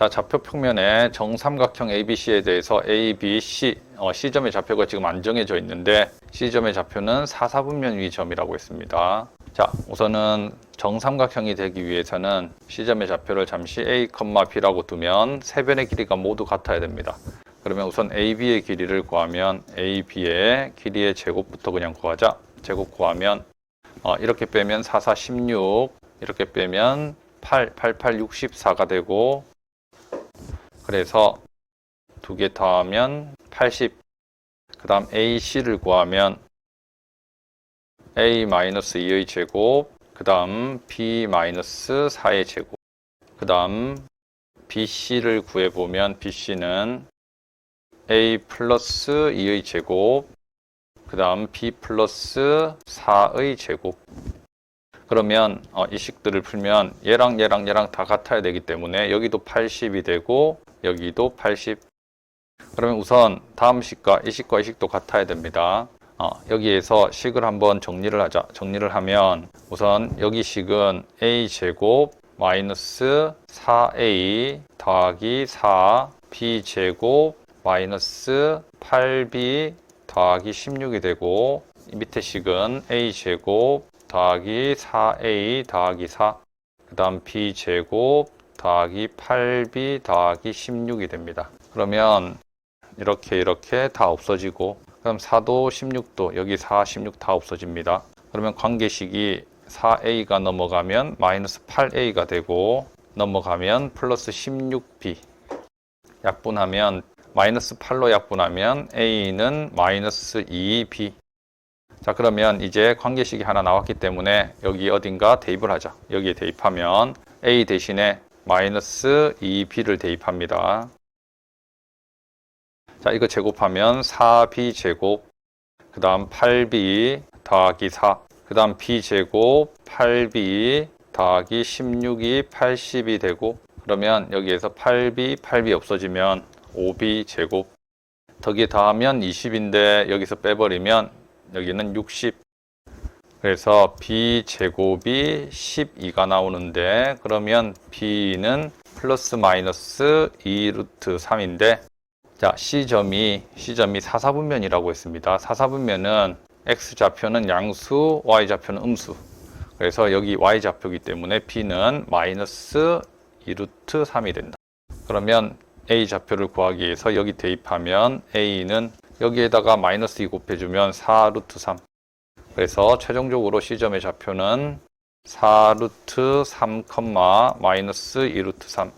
자, 좌표 평면에 정삼각형 ABC에 대해서 A, B, C, 어, C점의 좌표가 지금 안 정해져 있는데 C점의 좌표는 4, 4분면 위 점이라고 했습니다. 자, 우선은 정삼각형이 되기 위해서는 C점의 좌표를 잠시 A, B라고 두면 세 변의 길이가 모두 같아야 됩니다. 그러면 우선 AB의 길이를 구하면 AB의 길이의 제곱부터 그냥 구하자. 제곱 구하면 어, 이렇게 빼면 4, 4, 16 이렇게 빼면 8, 8, 8, 64가 되고 그래서 두 개 더하면 80. 그 다음 AC를 구하면 A-2의 제곱, 그 다음 B-4의 제곱, 그 다음 BC를 구해보면 BC는 A 플러스 2의 제곱, 그 다음 B 플러스 4의 제곱. 그러면 어, 이 식들을 풀면 얘랑 얘랑 얘랑 다 같아야 되기 때문에 여기도 80이 되고 여기도 80. 그러면 우선 다음 식과 이 식과 이 식도 같아야 됩니다. 어, 여기에서 식을 한번 정리를 하자. 정리를 하면 우선 여기 식은 a 제곱 마이너스 4a 더하기 4 b 제곱 마이너스 8b 더하기 16이 되고 이 밑에 식은 a 제곱 더하기 4a 더하기 4그 다음 b 제곱 더하기 8b 더하기 16이 됩니다. 그러면 이렇게 이렇게 다 없어지고 그럼 4도 16도 여기 4, 16 다 없어집니다. 그러면 관계식이 4a가 넘어가면 마이너스 8a가 되고 넘어가면 플러스 16b 약분하면 마이너스 8로 약분하면 a는 마이너스 2b 자 그러면 이제 관계식이 하나 나왔기 때문에 여기 어딘가 대입을 하자 여기에 대입하면 a 대신에 마이너스 2b를 대입합니다. 자 이거 제곱하면 4b 제곱 그 다음 8b 더하기 4 그 다음 b 제곱 8b 더하기 16이 80이 되고 그러면 여기에서 8b 8b 없어지면 5b 제곱. 덕이 더하면 20인데 여기서 빼버리면 여기는 60 그래서 b 제곱이 12가 나오는데 그러면 b는 플러스 마이너스 2 루트 3인데 자 C점이 C점이 사사분면이라고 했습니다. 사사분면은 x 좌표는 양수, y 좌표는 음수. 그래서 여기 y 좌표이기 때문에 b는 마이너스 2 루트 3이 된다. 그러면 a 좌표를 구하기 위해서 여기 대입하면 a는 여기에다가 마이너스 2 곱해주면 4 루트 3. 그래서 최종적으로 C점의 좌표는 4 루트 3, 마이너스 2 루트 3.